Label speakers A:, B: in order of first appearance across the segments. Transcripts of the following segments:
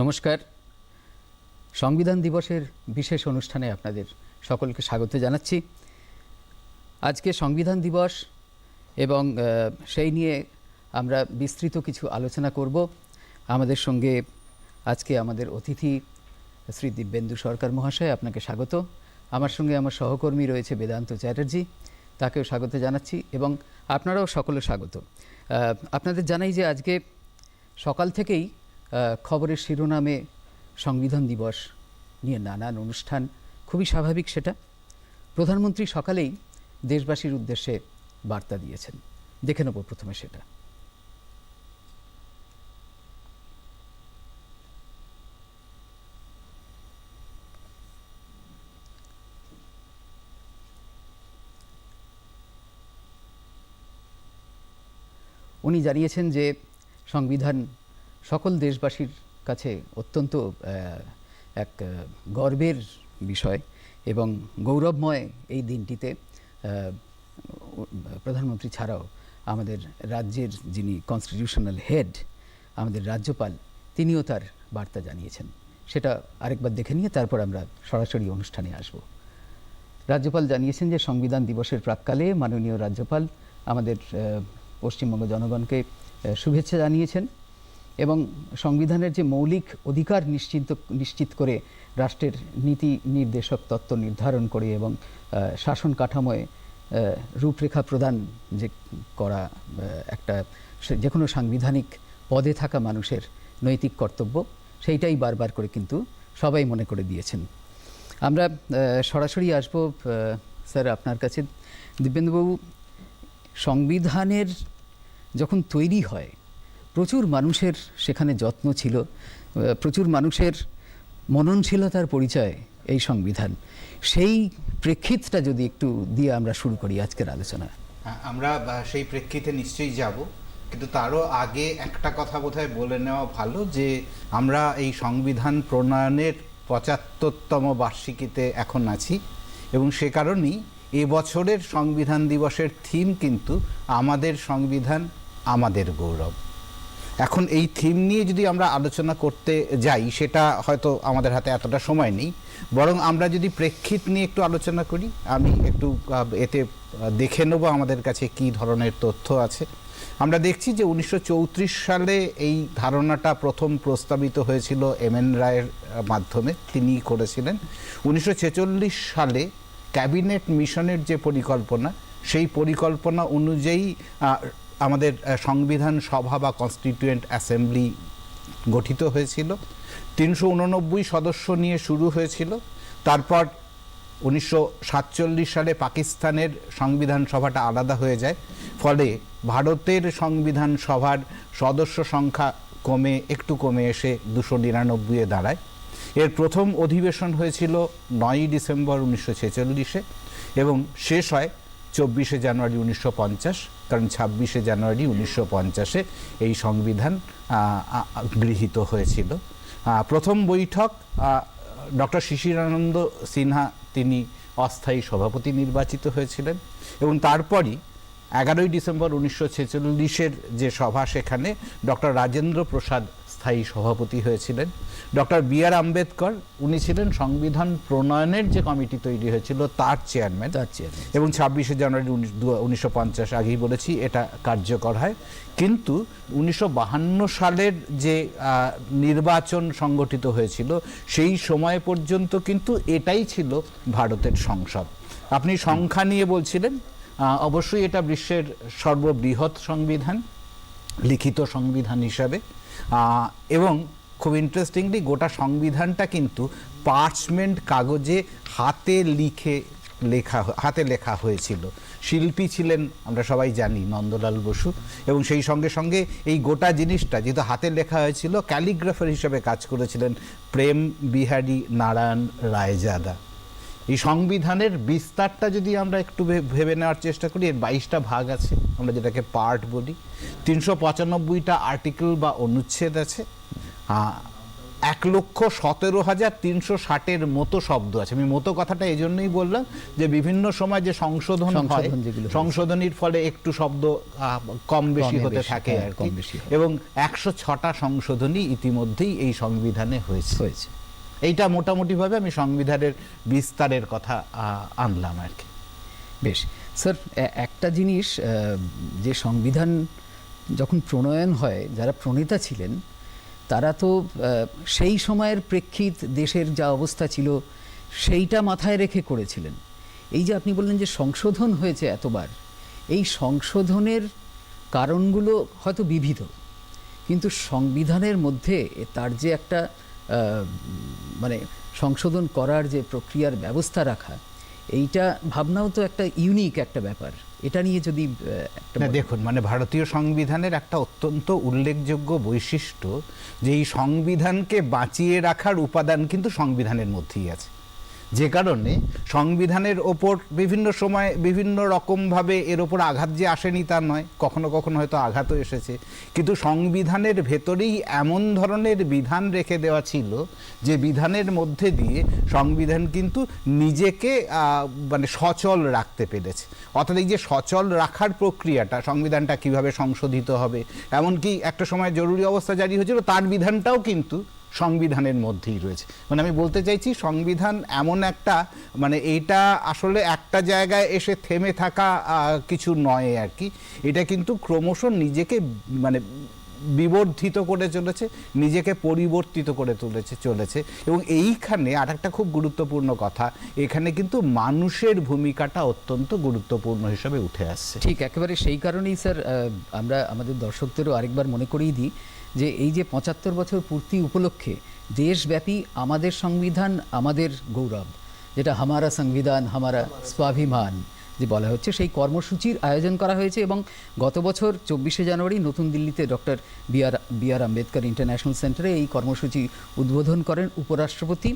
A: নমস্কার। সংবিধান দিবসের বিশেষ অনুষ্ঠানে আপনাদের সকলকে স্বাগত জানাচ্ছি। আজকে সংবিধান দিবস এবং সেই নিয়ে আমরা বিস্তৃত কিছু আলোচনা করব। আমাদের সঙ্গে আজকে আমাদের অতিথি শ্রী দিব্যেন্দু সরকার মহাশয়, আপনাকে স্বাগত। আমার সঙ্গে আমার সহকর্মী রয়েছে বেদান্ত চ্যাটার্জি, তাকেও স্বাগত জানাচ্ছি এবং আপনারাও সকলে স্বাগত। আপনাদের জানাই যে আজকে সকাল থেকেই খবরের শিরোনামে সংবিধান দিবস নিয়ে নানান অনুষ্ঠান। খুবই স্বাভাবিক সেটা। প্রধানমন্ত্রী সকালেই দেশবাসীর উদ্দেশ্যে বার্তা দিয়েছেন। দেখে নেব প্রথমে সেটা। উনি জানিয়েছেন যে সংবিধান সকল দেশবাসীর কাছে অত্যন্ত এক গর্বের বিষয় এবং গৌরবময় এই দিনটিতে প্রধানমন্ত্রী ছাড়াও আমাদের রাজ্যের যিনি কনস্টিটিউশনাল হেড আমাদের রাজ্যপাল, তিনিও তার বার্তা জানিয়েছেন। সেটা আরেকবার দেখে নিয়ে তারপর আমরা সরাসরি অনুষ্ঠানে আসব। রাজ্যপাল জানিয়েছেন যে সংবিধান দিবসের প্রাককালে মাননীয় রাজ্যপাল আমাদের পশ্চিমবঙ্গ জনগণকে শুভেচ্ছা জানিয়েছেন। এবং সংবিধানের যে মৌলিক অধিকার নিশ্চিত নিশ্চিত করে রাষ্ট্রের নীতি নির্দেশক তত্ত্ব নির্ধারণ করে এবং শাসন কাঠামোয় রূপরেখা প্রদান যে করা একটা যে কোনো সাংবিধানিক পদে থাকা মানুষের নৈতিক কর্তব্য, সেইটাই বারবার করে কিন্তু সবাই মনে করে দিয়েছেন। আমরা সরাসরি আসব স্যার আপনার কাছে। দিব্যেন্দুবাবু, সংবিধানের যখন তৈরি হয় প্রচুর মানুষের সেখানে যত্ন ছিল প্রচুর মানুষের মননশীলতার পরিচয় এই সংবিধান। সেই প্রেক্ষিতটা যদি একটু দিয়ে আমরা শুরু করি আজকের আলোচনা।
B: আমরা সেই প্রেক্ষিতে নিশ্চয়ই যাব, কিন্তু তারও আগে একটা কথা বোধহয় বলে নেওয়া ভালো যে, আমরা এই সংবিধান প্রণয়নের পঁচাত্তরতম বার্ষিকীতে এখন আছি এবং সে কারণেই এবছরের সংবিধান দিবসের থিম কিন্তু আমাদের সংবিধান, আমাদের গৌরব। এখন এই থিম নিয়ে যদি আমরা আলোচনা করতে যাই, সেটা হয়তো আমাদের হাতে এতটা সময় নেই। বরং আমরা যদি প্রেক্ষিত নিয়ে একটু আলোচনা করি, আমি একটু এতে দেখে নেব আমাদের কাছে কি ধরনের তথ্য আছে। আমরা দেখছি যে উনিশশো চৌত্রিশ সালে এই ধারণাটা প্রথম প্রস্তাবিত হয়েছিল এম এন রায়ের মাধ্যমে। তিনি করেছিলেন। উনিশশো ছেচল্লিশ সালে ক্যাবিনেট মিশনের যে পরিকল্পনা, সেই পরিকল্পনা অনুযায়ী আমাদের সংবিধান সভা বা কনস্টিটিউয়েন্ট অ্যাসেম্বলি গঠিত হয়েছিল। তিনশো উননব্বই সদস্য নিয়ে শুরু হয়েছিল। তারপর উনিশশো সাতচল্লিশ সালে পাকিস্তানের সংবিধান সভাটা আলাদা হয়ে যায়। ফলে ভারতের সংবিধান সভার সদস্য সংখ্যা কমে, একটু কমে এসে দুশো নিরানব্বইয়ে দাঁড়ায়। এর প্রথম অধিবেশন হয়েছিল নয়ই ডিসেম্বর উনিশশো ছেচল্লিশে এবং শেষ হয় চব্বিশে জানুয়ারি উনিশশো পঞ্চাশ, কারণ ছাব্বিশে জানুয়ারি উনিশশো পঞ্চাশে এই সংবিধান গৃহীত হয়েছিল। প্রথম বৈঠক ডক্টর শিশিরানন্দ সিনহা, তিনি অস্থায়ী সভাপতি নির্বাচিত হয়েছিলেন এবং তারপরই এগারোই ডিসেম্বর উনিশশো ছেচল্লিশের যে সভা সেখানে ডক্টর রাজেন্দ্র প্রসাদ স্থায়ী সভাপতি হয়েছিলেন। ডক্টর বি আর আম্বেদকর উনি ছিলেন সংবিধান প্রণয়নের যে কমিটি তৈরি হয়েছিল তার চেয়ারম্যান।
A: তার চেয়ারম্যান।
B: এবং ছাব্বিশে জানুয়ারি উনিশশো পঞ্চাশ আগেই বলেছি এটা কার্যকর হয়। কিন্তু উনিশশো বাহান্ন সালের যে নির্বাচন সংগঠিত হয়েছিল সেই সময় পর্যন্ত কিন্তু এটাই ছিল ভারতের সংসদ। আপনি সংখ্যা নিয়ে বলছিলেন অবশ্যই এটা বিশ্বের সর্ববৃহৎ সংবিধান লিখিত সংবিধান হিসাবে। এবং খুব ইন্টারেস্টিংলি গোটা সংবিধানটা কিন্তু পার্চমেন্ট কাগজে হাতে লিখে লেখা হাতে লেখা হয়েছিল। শিল্পী ছিলেন, আমরা সবাই জানি, নন্দলাল বসু। এবং সেই সঙ্গে সঙ্গে এই গোটা জিনিসটা যেহেতু হাতে লেখা হয়েছিল ক্যালিগ্রাফার হিসেবে কাজ করেছিলেন প্রেম বিহারী নারায়ণ রায়জাদা। এই সংবিধানের বিস্তারটা যদি আমরা একটু ভেবে নেওয়ার চেষ্টা করি এর বাইশটা ভাগ আছে আমরা যেটাকে পার্ট বলি। তিনশো পঁচানব্বইটা আর্টিকেল বা অনুচ্ছেদ আছে এক লক্ষ সতেরো হাজার তিনশো ষাটের মতো শব্দ আছে। আমি মতো কথাটা এই জন্যই বললাম যে বিভিন্ন সময় যে সংশোধন হয় সংশোধনীর ফলে একটু শব্দ কম বেশি হতে থাকে
A: হ্যাঁ,
B: আর
A: কম বেশি
B: এবং একশো ছটা সংশোধনী ইতিমধ্যেই এই সংবিধানে হয়েছে।
A: হয়েছে।
B: এইটা মোটামুটিভাবে আমি সংবিধানের বিস্তারের কথা আনলাম আর কি।
A: বেশ। স্যার একটা জিনিস যে সংবিধান যখন প্রণয়ন হয়, যারা প্রণেতা ছিলেন, তারা তো সেই সময়ের প্রেক্ষিত দেশের যা অবস্থা ছিল, সেইটা মাথায় রেখে করেছিলেন। এই যে আপনি বললেন যে সংশোধন হয়েছে এতবার, এই সংশোধনের কারণগুলো হয়তো বিবিধ, কিন্তু সংবিধানের মধ্যে তার যে একটা মানে সংশোধন করার যে প্রক্রিয়ার ব্যবস্থা রাখা এইটা ভাবনাও তো একটা ইউনিক একটা ব্যাপার। এটা নিয়ে যদি
B: দেখুন মানে ভারতীয় সংবিধানের একটা অত্যন্ত উল্লেখযোগ্য বৈশিষ্ট্য যে এই সংবিধানকে বাঁচিয়ে রাখার উপাদান কিন্তু সংবিধানের মধ্যেই আছে। যে কারণে সংবিধানের ওপর বিভিন্ন সময় বিভিন্ন রকমভাবে এর ওপর আঘাত যে আসেনি তা নয়, কখনো কখনো হয়তো আঘাতও এসেছে। কিন্তু সংবিধানের ভেতরেই এমন ধরনের বিধান রেখে দেওয়া ছিল যে বিধানের মধ্যে দিয়ে সংবিধান কিন্তু নিজেকে মানে সচল রাখতে পেরেছে। অর্থাৎ এই যে সচল রাখার প্রক্রিয়াটা, সংবিধানটা কীভাবে সংশোধিত হবে, এমনকি একটা সময় জরুরি অবস্থা জারি হয়েছিল, তার বিধানটাও কিন্তু সংবিধানের মধ্যেই রয়েছে। মানে আমি বলতে চাইছি, সংবিধান এমন একটা মানে এইটা আসলে একটা জায়গায় এসে থেমে থাকা কিছু নয় আর কি। এটা কিন্তু ক্রমশ নিজেকে মানে বিবর্ধিত করে চলেছে, নিজেকে পরিবর্তিত করে তুলেছে, চলেছে। এবং এইখানে আর একটা খুব গুরুত্বপূর্ণ কথা, এখানে কিন্তু মানুষের ভূমিকাটা অত্যন্ত গুরুত্বপূর্ণ হিসেবে উঠে আসছে।
A: ঠিক, একেবারে সেই কারণেই স্যার আমরা আমাদের দর্শকদেরও আরেকবার মনে করিয়ে দিই যে এই যে পঁচাত্তর বছর পূর্তি উপলক্ষে দেশব্যাপী আমাদের সংবিধান, আমাদের গৌরব, যেটা হামারা সংবিধান, হামারা স্বাভিমান। যে বলা হচ্ছে। সেই কর্মসূচির আয়োজন করা হয়েছে এবং গত বছর চব্বিশে জানুয়ারি নতুন দিল্লিতে doctor B R B R Ambedkar international centre এই কর্মসূচি উদ্বোধন করেন উপরাষ্ট্রপতি।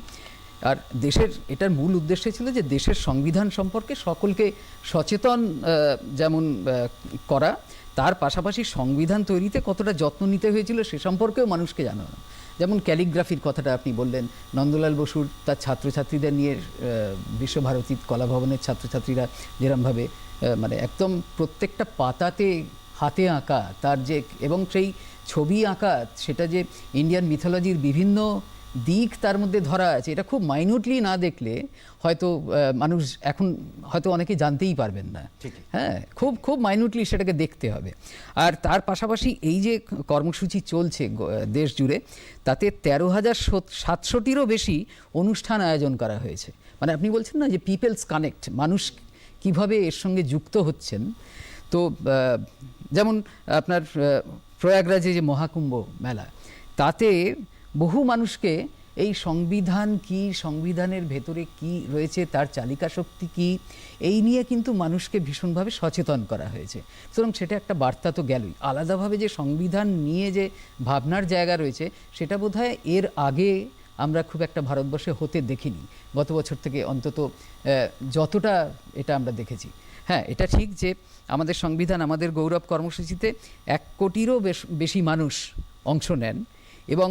A: আর দেশের, এটার মূল উদ্দেশ্য ছিল যে দেশের সংবিধান সম্পর্কে সকলকে সচেতন যেমন করা। তার পাশাপাশি সংবিধান তৈরিতে কতটা যত্ন নিতে হয়েছিল সে সম্পর্কেও মানুষকে জানানো। যেমন ক্যালিগ্রাফির কথাটা আপনি বললেন, নন্দলাল বসুর তার ছাত্রছাত্রীদের নিয়ে বিশ্বভারতীর কলাভবনের কলা ছাত্রছাত্রীরা যেরমভাবে মানে একদম প্রত্যেকটা পাতাতে হাতে আঁকা তার যে, এবং সেই ছবি আঁকা, সেটা যে ইন্ডিয়ান মিথোলজির বিভিন্ন দিক তার মধ্যে ধরা আছে। এটা খুব মাইনিউটলি না দেখলে হয়তো মানুষ এখন হয়তো অনেকে জানতেই পারবেন না। হ্যাঁ খুব খুব মাইনিউটলি সেটাকে দেখতে হবে। আর তার পাশাপাশি এই যে কর্মসূচি চলছে দেশ জুড়ে তাতে তেরো হাজার সাতশোটিরও বেশি অনুষ্ঠান আয়োজন করা হয়েছে। মানে আপনি বলছেন না যে পিপলস কানেক্ট মানুষ কীভাবে এর সঙ্গে যুক্ত হচ্ছেন? তো যেমন আপনার প্রয়াগরাজে যে মহাকুম্ভ মেলা তাতে বহু মানুষকে এই সংবিধান কি, সংবিধানের ভেতরে কি রয়েছে, তার চালিকা শক্তি কি, এই নিয়ে কিন্তু মানুষকে ভীষণভাবে সচেতন করা হয়েছে। সুতরাং সেটা একটা বার্তা তো গেলই। আলাদাভাবে যে সংবিধান নিয়ে যে ভাবনার জায়গা রয়েছে, সেটা বোধহয় এর আগে আমরা খুব একটা ভারতবর্ষে হতে দেখিনি। গত বছর থেকে অন্তত যতটা এটা আমরা দেখেছি। হ্যাঁ এটা ঠিক যে আমাদের সংবিধান আমাদের গৌরব কর্মসূচিতে এক কোটিরও বেশ, বেশি মানুষ অংশ নেন। এবং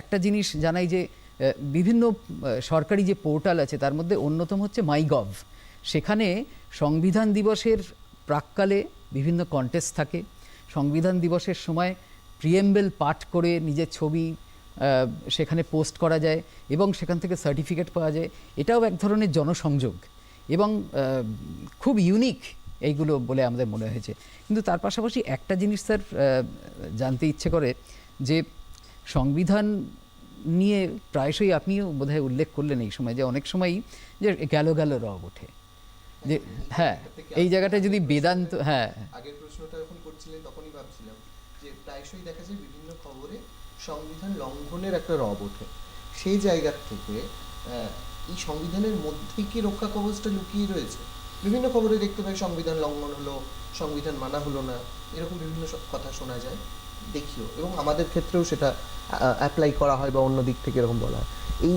A: একটা জিনিস জানাই যে বিভিন্ন সরকারি যে পোর্টাল আছে তার মধ্যে অন্যতম হচ্ছে মাইগভ। সেখানে সংবিধান দিবসের প্রাককালে বিভিন্ন কন্টেস্ট থাকে। সংবিধান দিবসের সময় প্রিয়েম্বেল পাঠ করে নিজের ছবি সেখানে পোস্ট করা যায় এবং সেখান থেকে সার্টিফিকেট পাওয়া যায়। এটাও এক ধরনের জনসংযোগ এবং খুব ইউনিক এইগুলো বলে আমাদের মনে হয়েছে। কিন্তু তার পাশাপাশি একটা জিনিস স্যার জানতে ইচ্ছে করে যে সংবিধান নিয়ে প্রায়শই আপনিও বোধহয় উল্লেখ করলেন এই সময় যে অনেক সময়ই যে গেল গেল রব ওঠে। যে হ্যাঁ এই জায়গাটা যদি বেদান্ত হ্যাঁ।
C: আগের প্রশ্নটা যখন করছিলেন তখনই ভাবছিলাম যে প্রায়শই দেখা যায় বিভিন্ন খবরে সংবিধান লঙ্ঘনের একটা রব ওঠে। সেই জায়গা থেকে এই সংবিধানের মধ্যে কি রক্ষা কবচটা লুকিয়ে রয়েছে? বিভিন্ন খবরে দেখতে পাই সংবিধান লঙ্ঘন হলো, সংবিধান মানা হলো না, এরকম বিভিন্ন সব কথা শোনা যায়। দেখিও, এবং আমাদের ক্ষেত্রেও সেটা অ্যাপ্লাই করা হয় বা অন্য দিক থেকে এরকম বলা হয়। এই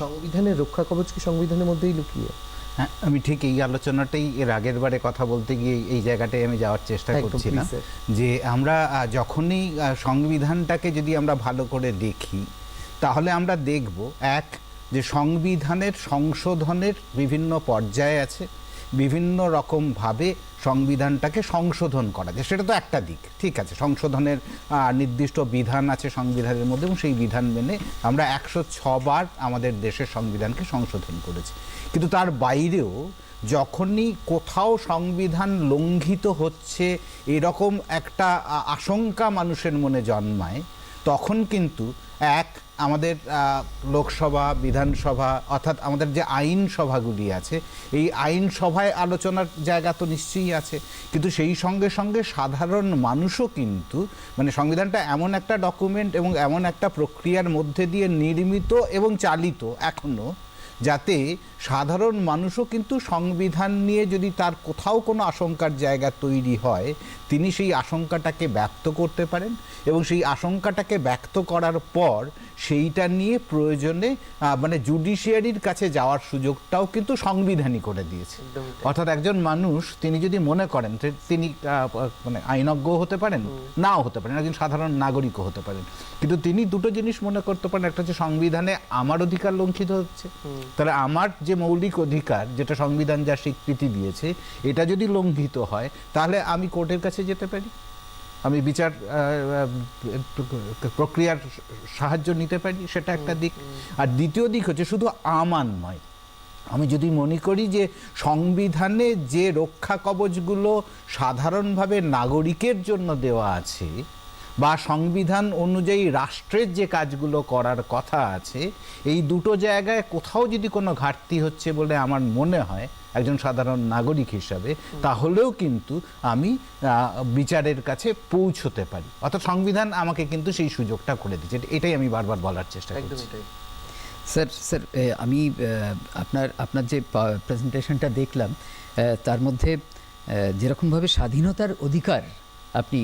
C: সংবিধানের রক্ষা কবচ কি সংবিধানের মধ্যেই লুকিয়ে?
B: হ্যাঁ আমি ঠিক এই আলোচনাটাই এর আগের বারে কথা বলতে গিয়ে এই জায়গাটায় আমি যাওয়ার চেষ্টা করছিলাম যে আমরা যখনই সংবিধানটাকে যদি আমরা ভালো করে দেখি তাহলে আমরা দেখব এক যে সংবিধানের সংশোধনের বিভিন্ন পর্যায়ে আছে বিভিন্ন রকমভাবে সংবিধানটাকে সংশোধন করা যায়। সেটা তো একটা দিক। ঠিক আছে, সংশোধনের নির্দিষ্ট বিধান আছে সংবিধানের মধ্যে এবং সেই বিধান মেনে আমরা একশো ছবার আমাদের দেশের সংবিধানকে সংশোধন করেছি। কিন্তু তার বাইরেও যখনই কোথাও সংবিধান লঙ্ঘিত হচ্ছে, এরকম একটা আশঙ্কা মানুষের মনে জন্মায় তখন কিন্তু এক আমাদের লোকসভা, বিধানসভা, অর্থাৎ আমাদের যে আইন সভাগুলি আছে, এই আইন সভায় আলোচনার জায়গা তো নিশ্চয়ই আছে। কিন্তু সেই সঙ্গে সঙ্গে সাধারণ মানুষও কিন্তু মানে সংবিধানটা এমন একটা ডকুমেন্ট এবং এমন একটা প্রক্রিয়ার মধ্যে দিয়ে নির্মিত এবং চালিত এখনও যাতে সাধারণ মানুষও কিন্তু সংবিধান নিয়ে যদি তার কোথাও কোনো আশঙ্কার জায়গা তৈরি হয় তিনি সেই আশঙ্কাটাকে ব্যক্ত করতে পারেন এবং সেই আশঙ্কাটাকে ব্যক্ত করার পর সেইটা নিয়ে প্রয়োজনে মানে জুডিশিয়ারির কাছে যাওয়ার সুযোগটাও কিন্তু সংবিধানই করে দিয়েছে। অর্থাৎ একজন মানুষ তিনি যদি মনে করেন তিনি মানে আইনজ্ঞ হতে পারেন নাও হতে পারেন একজন সাধারণ নাগরিকও হতে পারেন। কিন্তু তিনি দুটো জিনিস মনে করতে পারেন একটা হচ্ছে সংবিধানে আমার অধিকার লঙ্ঘিত হচ্ছে। তাহলে আমার যে মৌলিক অধিকার যেটা সংবিধান যা স্বীকৃতি দিয়েছে এটা যদি লঙ্ঘিত হয় তাহলে আমি কোর্টের কাছে যেতে পারি? আমি বিচার প্রক্রিয়ার সাহায্য নিতে পারি সেটা একটা দিক। আর দ্বিতীয় দিক হচ্ছে শুধু আমান নয়। আমি যদি মনে করি যে সংবিধানে যে রক্ষা কবচগুলো সাধারণভাবে নাগরিকের জন্য দেওয়া আছে বা সংবিধান অনুযায়ী রাষ্ট্রের যে কাজগুলো করার কথা আছে এই দুটো জায়গায় কোথাও যদি কোনো ঘাটতি হচ্ছে বলে আমার মনে হয় একজন সাধারণ নাগরিক হিসাবে তাহলেও কিন্তু আমি বিচারের কাছে পৌঁছতে পারি। অর্থাৎ সংবিধান আমাকে কিন্তু সেই সুযোগটা করে দিচ্ছে। এটাই আমি বারবার বলার চেষ্টা করছি।
A: স্যার স্যার আমি আপনার আপনার যে প্রেজেন্টেশনটা দেখলাম তার মধ্যে যেরকমভাবে স্বাধীনতার অধিকার আপনি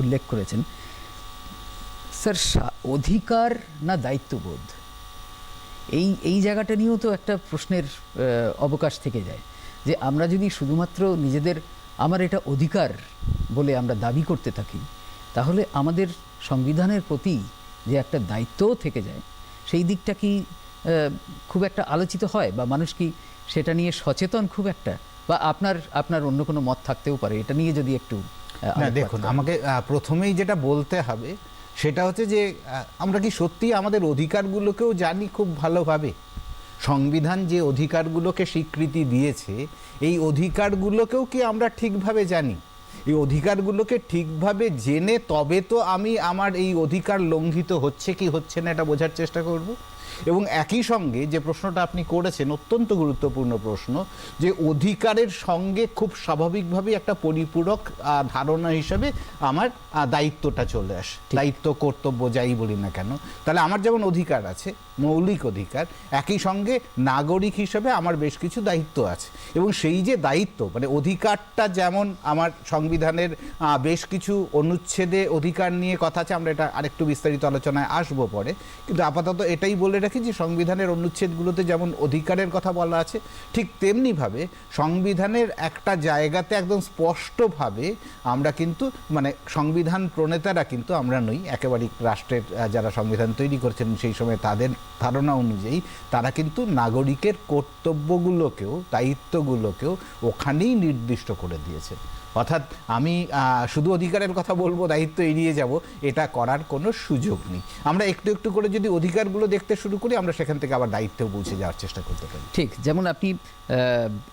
A: উল্লেখ করেছেন। স্যার অধিকার না দায়িত্ববোধ? এই এই জায়গাটা নিয়েও তো একটা প্রশ্নের অবকাশ থেকে যায়। যে আমরা যদি শুধুমাত্র নিজেদের, আমার এটা অধিকার বলে আমরা দাবি করতে থাকি, তাহলে আমাদের সংবিধানের প্রতি যে একটা দায়িত্বও থেকে যায়, সেই দিকটা কি খুব একটা আলোচিত হয়? বা মানুষ কি সেটা নিয়ে সচেতন খুব একটা? বা আপনার আপনার অন্য কোনো মত থাকতেও পারে? এটা নিয়ে যদি একটু
B: না দেখুন আমাকে প্রথমেই যেটা বলতে হবে সেটা হচ্ছে যে আমরা কি সত্যি আমাদের অধিকারগুলোকেও জানি খুব ভালোভাবে? সংবিধান যে অধিকারগুলোকে স্বীকৃতি দিয়েছে এই অধিকারগুলোকেও কি আমরা ঠিকভাবে জানি? এই অধিকারগুলোকে ঠিকভাবে জেনে তবে তো আমি আমার এই অধিকার লঙ্ঘিত হচ্ছে কি হচ্ছে না এটা বোঝার চেষ্টা করব। এবং একই সঙ্গে যে প্রশ্নটা আপনি করেছেন অত্যন্ত গুরুত্বপূর্ণ প্রশ্ন যে অধিকারের সঙ্গে খুব স্বাভাবিকভাবেই একটা পরিপূরক ধারণা হিসেবে আমার দায়িত্বটা চলে আসে। দায়িত্ব কর্তব্য যাই বলি না কেন। তাহলে আমার যেমন অধিকার আছে মৌলিক অধিকার, একই সঙ্গে নাগরিক হিসেবে আমার বেশ কিছু দায়িত্ব আছে। এবং সেই যে দায়িত্ব মানে অধিকারটা যেমন আমার সংবিধানের বেশ কিছু অনুচ্ছেদে অধিকার নিয়ে কথা আছে, আমরা এটা আরেকটু বিস্তারিত আলোচনায় আসব পরে। কিন্তু আপাতত এটাই বলে রাখি যে সংবিধানের অনুচ্ছেদগুলোতে যেমন অধিকারের কথা বলা আছে, ঠিক তেমনিভাবে সংবিধানের একটা জায়গাতে একদম স্পষ্টভাবে আমরা কিন্তু মানে সংবিধান প্রণেতারা কিন্তু আমরা নই, একেবারেই রাষ্ট্রের যারা সংবিধান তৈরি করছেন সেই সময় তাদের ধারণা অনুযায়ী তারা কিন্তু নাগরিকের কর্তব্যগুলোকেও দায়িত্বগুলোকেও ওখানেই নির্দিষ্ট করে দিয়েছে অর্থাৎ আমি শুধু অধিকারের কথা বলব দায়িত্ব এড়িয়ে যাব এটা করার কোনো সুযোগ নেই। আমরা একটু একটু করে যদি অধিকারগুলো দেখতে শুরু করি আমরা সেখান থেকে আবার দায়িত্বেও পৌঁছে যাওয়ার চেষ্টা করতে পারি।
A: ঠিক যেমন আপনি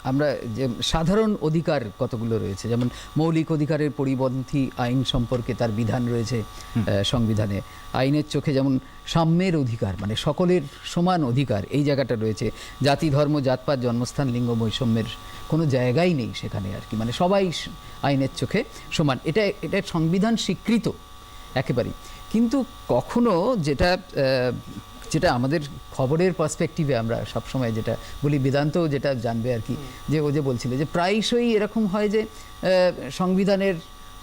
A: আমরা যে সাধারণ অধিকার কতগুলো রয়েছে? যেমন মৌলিক অধিকারের পরিপন্থী আইন সম্পর্কে তার বিধান রয়েছে সংবিধানে। আইনের চোখে যেমন সাম্যের অধিকার মানে সকলের সমান অধিকার এই জায়গাটা রয়েছে। জাতি ধর্ম জাতপাত জন্মস্থান লিঙ্গ বৈষম্যের কোনো জায়গাই নেই সেখানে আর কি। মানে সবাই আইনের চোখে সমান। এটা এটা সংবিধান স্বীকৃত একেবারেই। কিন্তু কখনো যেটা যেটা আমাদের খবরের পার্সপেক্টিভে আমরা সবসময় যেটা বলি বেদান্তও যেটা জানবে আর কি যে ও যে বলছিল যে প্রায়শই এরকম হয় যে সংবিধানের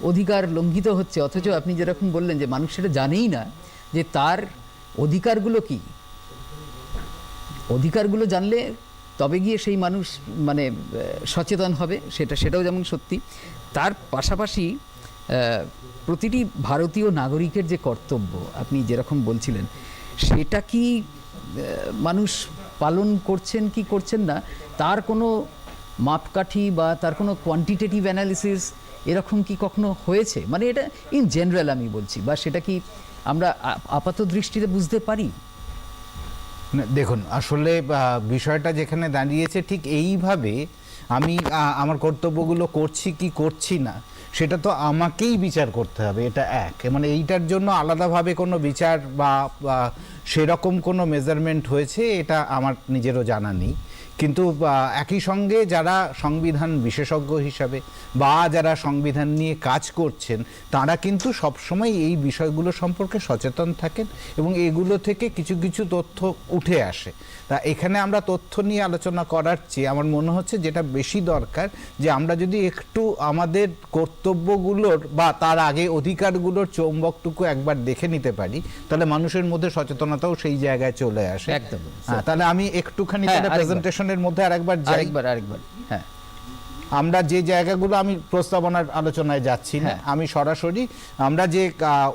A: অধিকার লঙ্ঘিত হচ্ছে। অথচ আপনি যেরকম বললেন যে মানুষ সেটা জানেই না যে তার অধিকারগুলো কি? অধিকারগুলো জানলে তবে গিয়ে সেই মানুষ মানে সচেতন হবে, সেটা, সেটাও যেমন সত্যি। তার পাশাপাশি প্রতিটি ভারতীয় নাগরিকের যে কর্তব্য, আপনি যেরকম বলছিলেন, সেটা কি মানুষ পালন করছেন, কি করছেন না, তার কোনো মাপকাঠি বা তার কোনো কোয়ান্টিটেটিভ অ্যানালিসিস এরকম কি কখনো হয়েছে? মানে এটা ইন জেনারেল আমি বলছি, বা সেটা কি আমরা আপাত দৃষ্টিতে বুঝতে পারি?
B: দেখুন, আসলে বিষয়টা যেখানে দাঁড়িয়েছে ঠিক এইভাবে আমি আমার কর্তব্যগুলো করছি কি করছি না, সেটা তো আমাকেই বিচার করতে হবে, এটা এক। মানে এইটার জন্য আলাদাভাবে কোনো বিচার বা সেরকম কোনো মেজারমেন্ট হয়েছে, এটা আমার নিজেরও জানা নেই। কিন্তু একই সঙ্গে যারা সংবিধান বিশেষজ্ঞ হিসাবে বা যারা সংবিধান নিয়ে কাজ করছেন, তারা কিন্তু সবসময় এই বিষয়গুলো সম্পর্কে সচেতন থাকেন এবং এগুলো থেকে কিছু কিছু তথ্য উঠে আসে। তা এখানে আমরা তথ্য নিয়ে আলোচনা করার চেয়ে আমার মনে হচ্ছে যেটা বেশি দরকার যে আমরা যদি একটু আমাদের কর্তব্যগুলোর বা তার আগে অধিকারগুলোর চৌম্বকটুকু একবার দেখে নিতে পারি তাহলে মানুষের মধ্যে সচেতনতাও সেই জায়গায় চলে আসে।
A: একদম।
B: হ্যাঁ, তাহলে আমি একটুখানি
A: হ্যাঁ,
B: প্রেজেন্টেশনের মধ্যে আরেকবার যাই।
A: আরেকবার আরেকবার। হ্যাঁ।
B: আমরা যে জায়গাগুলো আমি প্রস্তাবনার আলোচনায় যাচ্ছি না
A: হ্যাঁ।
B: আমি সরাসরি আমরা যে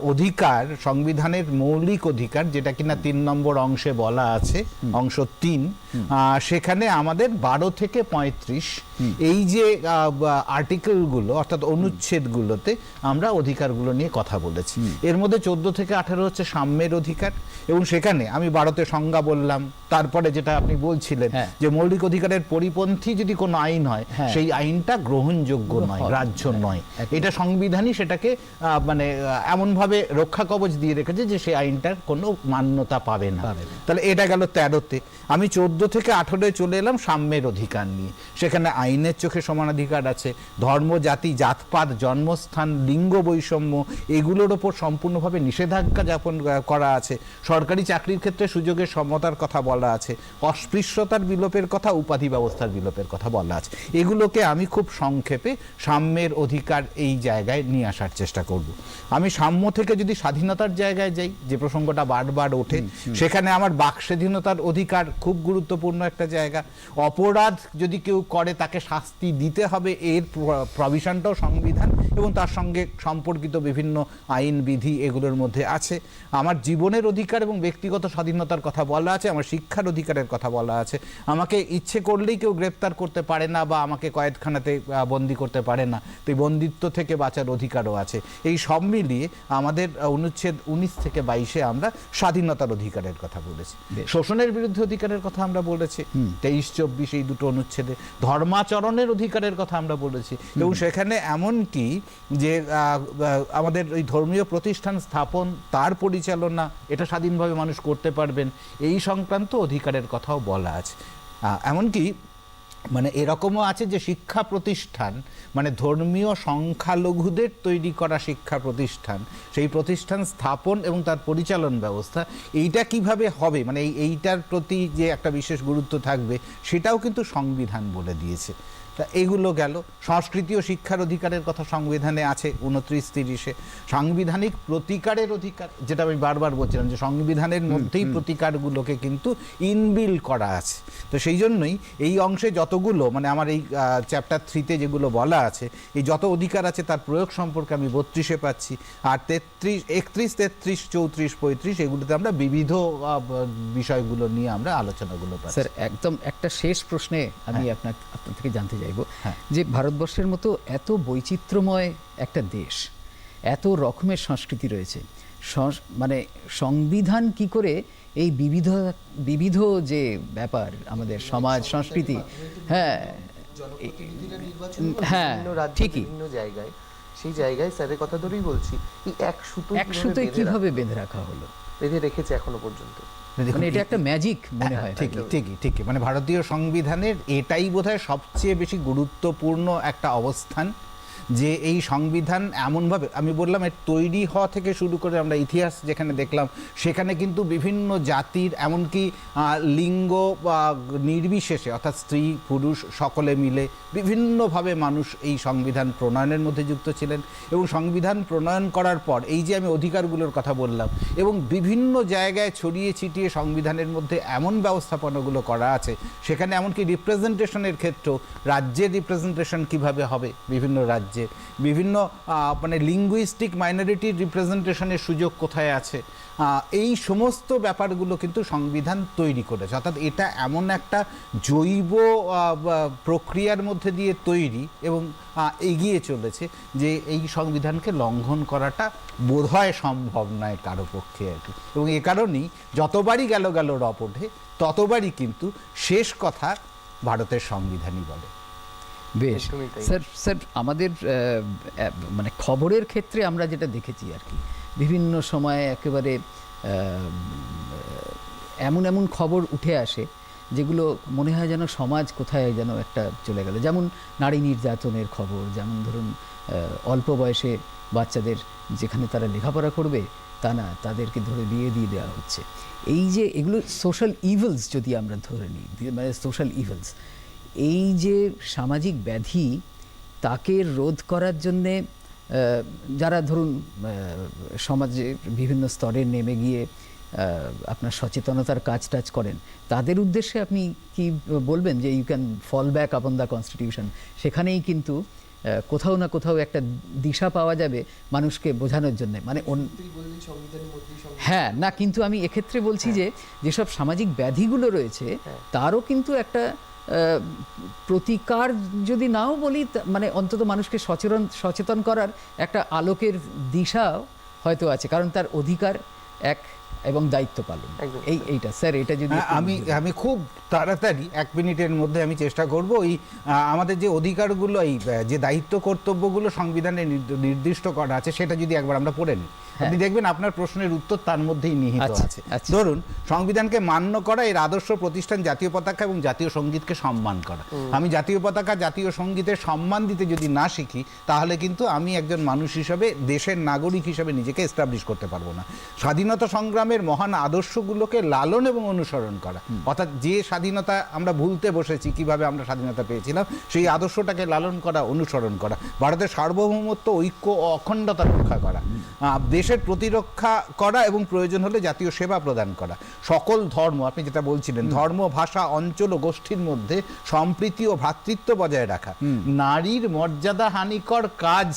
B: অধিকার সংবিধানের মৌলিক অধিকার যেটা কিনা তিন নম্বর অংশে বলা আছে অংশ তিন সেখানে আমাদের বারো থেকে পঁয়ত্রিশ এই যে আর্টিকেলগুলো অর্থাৎ অনুচ্ছেদগুলোতে আমরা অধিকারগুলো নিয়ে কথা বলেছি এর মধ্যে চোদ্দ থেকে আঠারো হচ্ছে সাম্যের অধিকার এবং সেখানে আমি বারোতে সংজ্ঞা বললাম তারপরে যেটা আপনি বলছিলেন
A: হ্যাঁ।
B: যে মৌলিক অধিকারের পরিপন্থী যদি কোনো আইন হয়
A: হ্যাঁ।
B: সেই আইনটা গ্রহণযোগ্য নয়
A: হয়।
B: গ্রাহ্য নয় এটা সংবিধানই সেটাকে মানে এমনভাবে রক্ষা কবচ দিয়ে রেখেছে যে সেই আইনটার কোনো মান্যতা পাবে না। তাহলে এটা গেল তেরোতে। আমি চোদ্দ থেকে আঠেরোয় চলে এলাম সাম্যের অধিকার নিয়ে। সেখানে আইনের চোখে সমানাধিকার আছে ধর্ম জাতি জাতপাত জন্মস্থান লিঙ্গ বৈষম্য এগুলোর ওপর সম্পূর্ণভাবে নিষেধাজ্ঞা যাপন করা আছে। সরকারি চাকরির ক্ষেত্রে সুযোগের সমতার কথা বলা আছে অস্পৃশ্যতার বিলোপের কথা উপাধি ব্যবস্থার বিলোপের কথা বলা আছে। এগুলোকে আমি খুব সংক্ষেপে সাম্যের অধিকার এই জায়গায় নিয়ে আসার চেষ্টা করব। আমি সাম্য থেকে যদি স্বাধীনতার জায়গায় যাই যে প্রসঙ্গটা বারবার ওঠে সেখানে আমার বাক স্বাধীনতার অধিকার খুব গুরুত্বপূর্ণ একটা জায়গা। অপরাধ যদি কেউ করে তাকে শাস্তি দিতে হবে এর প্রভিশনটাও সংবিধান এবং তার সঙ্গে সম্পর্কিত বিভিন্ন আইন বিধি এগুলোর মধ্যে আছে। আমার জীবনের অধিকার এবং ব্যক্তিগত স্বাধীনতার কথা বলা আছে আমার শিক্ষার অধিকারের কথা বলা আছে। আমাকে ইচ্ছে করলেই কেউ গ্রেপ্তার করতে পারে না বা আমাকে কয়েদখানাতে আহ, বন্দি করতে পারে না। তো এই বন্দিত্ব থেকে বাঁচার অধিকারও আছে। এই সব মিলিয়ে আমাদের অনুচ্ছেদ উনিশ থেকে বাইশে আমরা স্বাধীনতার অধিকারের কথা বলেছি। শোষণের বিরুদ্ধে অধিকারের কথা আমরা বলেছি। তেইশ চব্বিশ এই দুটো অনুচ্ছেদে ধর্মাচরণের অধিকারের কথা আমরা বলেছি। এবং সেখানে এমন কি যে আমাদের ওই ধর্মীয় প্রতিষ্ঠান স্থাপন তার পরিচালনা এটা স্বাধীনভাবে মানুষ করতে পারবেন এই সংক্রান্ত অধিকারের কথাও বলা আছে। এমনকি মানে এরকমও আছে যে শিক্ষা প্রতিষ্ঠান মানে ধর্মীয় সংখ্যালঘুদের তৈরি করা শিক্ষা প্রতিষ্ঠান, সেই প্রতিষ্ঠান স্থাপন এবং তার পরিচালন ব্যবস্থা, এইটা কীভাবে হবে? মানে এই, এইটার প্রতি যে একটা বিশেষ গুরুত্ব থাকবে, সেটাও কিন্তু সংবিধান বলে দিয়েছে। তা এগুলো গেল। সংস্কৃতি ও শিক্ষার অধিকারের কথা সংবিধানে আছে উনত্রিশ তিরিশে। সাংবিধানিক প্রতিকারের অধিকার যেটা আমি বারবার বলছিলাম যে সংবিধানের মধ্যেই প্রতিকারগুলোকে কিন্তু ইনবিল করা আছে। তো সেই জন্যই এই অংশে যতগুলো মানে আমার এই চ্যাপ্টার থ্রিতে যেগুলো বলা আছে এই যত অধিকার আছে তার প্রয়োগ সম্পর্কে আমি বত্রিশে পাচ্ছি। আর তেত্রিশ একত্রিশ তেত্রিশ চৌত্রিশ পঁয়ত্রিশ এগুলোতে আমরা বিবিধ বিষয়গুলো নিয়ে আমরা আলোচনাগুলো পাচ্ছি।
A: স্যার একদম একটা শেষ প্রশ্নে আমি আপনার আপনার থেকে জানতে চাইব
B: হ্যাঁ।
A: যে ভারতবর্ষের মতো এত বৈচিত্র্যময় একটা দেশ এত রকমের সংস্কৃতি রয়েছে মানে সংবিধান কি করে এই বিবিধ বিবিধ যে ব্যাপার আমাদের সমাজ সংস্কৃতি হ্যাঁ হ্যাঁ, ঠিকই।
C: জায়গায় সেই জায়গায় স্যারের কথা ধরেই বলছি এই এক সুতো
A: একসাথে কীভাবে বেঁধে রাখা হলো
C: বেঁধে রেখেছে এখনও পর্যন্ত।
B: দেখুন,
A: মানে এটা একটা ম্যাজিক মনে
B: হ্যাঁ,
A: হয়
B: ঠিকই ঠিকই ঠিকই। মানে ভারতীয় সংবিধানের এটাই বোধহয় সবচেয়ে বেশি গুরুত্বপূর্ণ একটা অবস্থান। যে এই সংবিধান এমনভাবে, আমি বললাম এর তৈরি হওয়া থেকে শুরু করে আমরা ইতিহাস যেখানে দেখলাম, সেখানে কিন্তু বিভিন্ন জাতির, এমনকি লিঙ্গ, বা, নির্বিশেষে, অর্থাৎ স্ত্রী, পুরুষ, সকলে মিলে বিভিন্নভাবে মানুষ এই সংবিধান প্রণয়নের মধ্যে যুক্ত ছিলেন এবং সংবিধান প্রণয়ন করার পর এই যে আমি অধিকারগুলোর কথা বললাম এবং বিভিন্ন জায়গায় ছড়িয়ে ছিটিয়ে সংবিধানের মধ্যে এমন ব্যবস্থাপনাগুলো করা আছে, সেখানে এমনকি রিপ্রেজেন্টেশনের ক্ষেত্রেও রাজ্যের রিপ্রেজেন্টেশন কীভাবে হবে, বিভিন্ন রাজ্যে রাজ্যে বিভিন্ন মানে লিঙ্গুইস্টিক মাইনরিটির রিপ্রেজেন্টেশনের সুযোগ কোথায় আছে এই সমস্ত ব্যাপারগুলো কিন্তু সংবিধান তৈরি করেছে। অর্থাৎ এটা এমন একটা জৈব প্রক্রিয়ার মধ্যে দিয়ে তৈরি এবং এগিয়ে চলেছে যে এই সংবিধানকে লঙ্ঘন করাটা বোধহয় সম্ভব নয় কারও পক্ষে আর কি। এবং এ কারণেই যতবারই গেল গেল রপ ওঠে ততবারই কিন্তু শেষ কথা ভারতের সংবিধানই বলে।
A: বেশ। স্যার স্যার আমাদের মানে খবরের ক্ষেত্রে আমরা যেটা দেখেছি আর কি বিভিন্ন সময়ে একেবারে এমন এমন খবর উঠে আসে যেগুলো মনে হয় যেন সমাজ কোথায় যেন একটা চলে গেল। যেমন নারী নির্যাতনের খবর যেমন ধরুন অল্প বয়সে বাচ্চাদের যেখানে তারা লেখাপড়া করবে তা না তাদেরকে ধরে বিয়ে দিয়ে দেওয়া হচ্ছে। এই যে এগুলো সোশ্যাল ইভেলস যদি আমরা ধরে নিই মানে সোশ্যাল ইভেলস এই যে সামাজিক ব্যাধি তাকে রোধ করার জন্যে যারা ধরুন সমাজে বিভিন্ন স্তরে নেমে গিয়ে আপনার সচেতনতার কাজ টাজ করেন তাদের উদ্দেশ্যে আপনি কি বলবেন যে you can fall back upon the constitution সেখানেই কিন্তু কোথাও না কোথাও একটা দিশা পাওয়া যাবে মানুষকে বোঝানোর জন্য। মানে হ্যাঁ না কিন্তু আমি এক্ষেত্রে বলছি যে যেসব সামাজিক ব্যাধিগুলো রয়েছে তারও কিন্তু একটা প্রতিকার যদি নাও বলি তা- মানে অন্তত মানুষকে সচেতন সচেতন করার একটা আলোকের দিশাও হয়তো আছে কারণ তার অধিকার এক এবং দায়িত্ব পালন। এই এইটা। স্যার এটা যদি
B: হ্যাঁ, আমি আমি খুব তাড়াতাড়ি এক মিনিটের মধ্যে আমি চেষ্টা করব। এই আমাদের যে অধিকারগুলো এই যে দায়িত্ব কর্তব্যগুলো সংবিধানে নির্দিষ্ট করা আছে সেটা যদি একবার আমরা পড়ে নিই। আপনি দেখবেন আপনার প্রশ্নের উত্তর তার মধ্যেই নিহিত
A: আচ্ছা,
B: আছে।
A: আচ্ছা।
B: ধরুন সংবিধানকে মান্য করা এর আদর্শ প্রতিষ্ঠান জাতীয় পতাকা এবং জাতীয় সঙ্গীতকে সম্মান করা। আমি জাতীয় পতাকা জাতীয় সঙ্গীতের সম্মান দিতে যদি না শিখি তাহলে কিন্তু আমি একজন মানুষ হিসাবে দেশের নাগরিক হিসাবে নিজেকে এস্টাবলিশ করতে পারব না। স্বাধীনতা সংগ্রামের মহান আদর্শগুলোকে লালন এবং অনুসরণ করা। অর্থাৎ যে স্বাধীনতা আমরা ভুলতে বসেছি কীভাবে আমরা স্বাধীনতা পেয়েছিলাম সেই আদর্শটাকে লালন করা অনুসরণ করা। ভারতের সার্বভৌমত্ব ঐক্য ও অখণ্ডতা রক্ষা করা। আহ, দেশের প্রতিরক্ষা করা এবং প্রয়োজন হলে জাতীয় সেবা প্রদান করা। সকল ধর্ম আপনি যেটা বলছিলেন ধর্ম ভাষা অঞ্চল ও গোষ্ঠীর মধ্যে সম্প্রীতি ও ভ্রাতৃত্ব বজায় রাখা। নারীর মর্যাদা হানিকর কাজ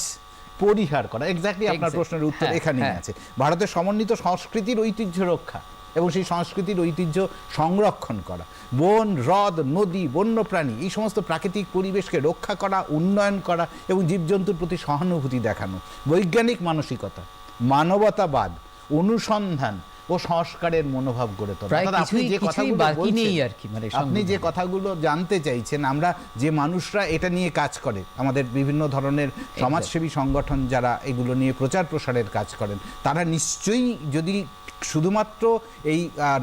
B: পরিহার করা। এক্স্যাক্টলি আপনার প্রশ্নের উত্তর
A: হ্যাঁ,
B: এখানেই
A: হ্যাঁ।
B: আছে। ভারতের সমন্বিত সংস্কৃতির ঐতিহ্য রক্ষা এবং সেই সংস্কৃতির ঐতিহ্য সংরক্ষণ করা। বন হ্রদ নদী বন্যপ্রাণী এই সমস্ত প্রাকৃতিক পরিবেশকে রক্ষা করা উন্নয়ন করা এবং জীবজন্তুর প্রতি সহানুভূতি দেখানো। বৈজ্ঞানিক মানসিকতা। মানবতাবাদ অনুসন্ধান ও সংস্কারের মনোভাব গড়ে তোলা। আপনি যে কথাগুলো
A: নেই আর কি, মানে
B: আপনি যে কথাগুলো জানতে চাইছেন আমরা যে মানুষরা এটা নিয়ে কাজ করে আমাদের বিভিন্ন ধরনের সমাজসেবী সংগঠন যারা এগুলো নিয়ে প্রচার প্রসারের কাজ করেন তারা নিশ্চয়ই যদি শুধুমাত্র এই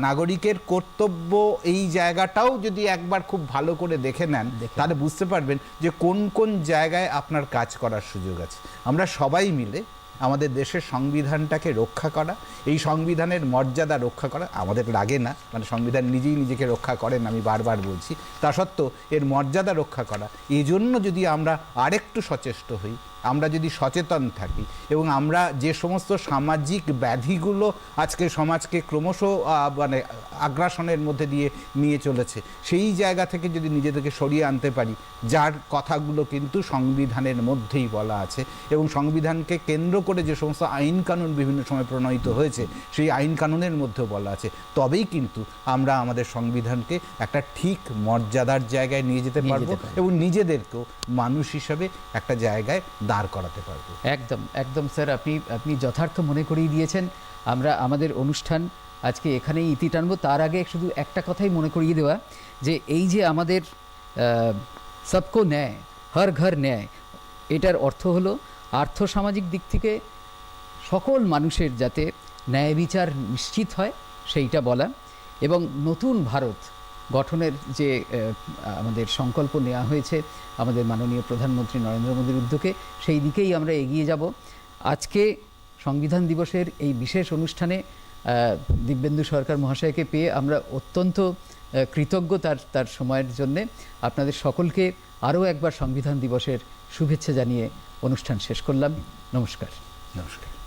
B: নাগরিকের কর্তব্য এই জায়গাটাও যদি একবার খুব ভালো করে দেখে নেন। তাহলে বুঝতে পারবেন যে কোন কোন জায়গায় আপনার কাজ করার সুযোগ আছে। আমরা সবাই মিলে আমাদের দেশের সংবিধানটাকে রক্ষা করা, এই সংবিধানের মর্যাদা রক্ষা করা আমাদের লাগে না। মানে সংবিধান নিজেই নিজেকে রক্ষা করেন আমি বারবার বলছি। তা সত্ত্বেও এর মর্যাদা রক্ষা করা। এই জন্য যদি আমরা আরেকটু সচেষ্ট হই আমরা যদি সচেতন থাকি এবং আমরা যে সমস্ত সামাজিক ব্যাধিগুলো আজকে সমাজকে ক্রমশ মানে আগ্রাসনের মধ্যে দিয়ে নিয়ে চলেছে সেই জায়গা থেকে যদি নিজেদেরকে সরিয়ে আনতে পারি যার কথাগুলো কিন্তু সংবিধানের মধ্যেই বলা আছে এবং সংবিধানকে কেন্দ্র করে যে সমস্ত আইন কানুন বিভিন্ন সময় প্রণয়িত হয়েছে সেই আইন কানুনের মধ্যেও বলা আছে তবেই কিন্তু আমরা আমাদের সংবিধানকে একটা ঠিক মর্যাদার জায়গায় নিয়ে যেতে পারব। এবং নিজেদেরকেও মানুষ হিসাবে একটা জায়গায় দাঁড় করাতে পারব।
A: একদম একদম স্যার, আপনি আপনি যথার্থ মনে করিয়ে দিয়েছেন। আমরা, আমাদের অনুষ্ঠান আজকে এখানেই ইতি টানবো। তার আগে শুধু একটা কথাই মনে করিয়ে দেওয়া, যে এই যে আমাদের সবকো ন্যায়, হর ঘর ন্যায়, এটার অর্থ হলো আর্থসামাজিক দিক থেকে সকল মানুষের যাতে ন্যায় বিচার নিশ্চিত হয়, সেইটা বলা। এবং নতুন ভারত গঠনের যে আমাদের সংকল্প নেওয়া হয়েছে আমাদের মাননীয় প্রধানমন্ত্রী নরেন্দ্র মোদীর উদ্যোগে, সেই দিকেই আমরা এগিয়ে যাব। আজকে সংবিধান দিবসের এই বিশেষ অনুষ্ঠানে দিব্যেন্দু সরকার মহাশয়কে পেয়ে আমরা অত্যন্ত কৃতজ্ঞ তার তার সময়ের জন্যে। আপনাদের সকলকে আরও একবার সংবিধান দিবসের শুভেচ্ছা জানিয়ে অনুষ্ঠান শেষ করলাম। নমস্কার।
B: নমস্কার।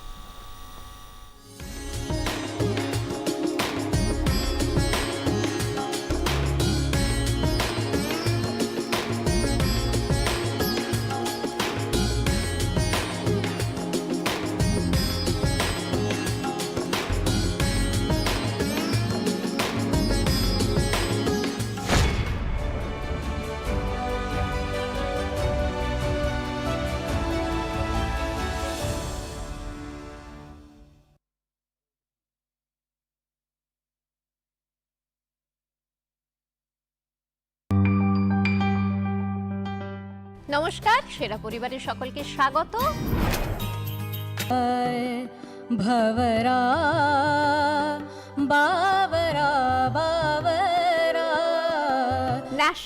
D: নমস্কার সেরা পরিবারের সকলকে স্বাগত।
E: ভবরা বাবরা বাবরা।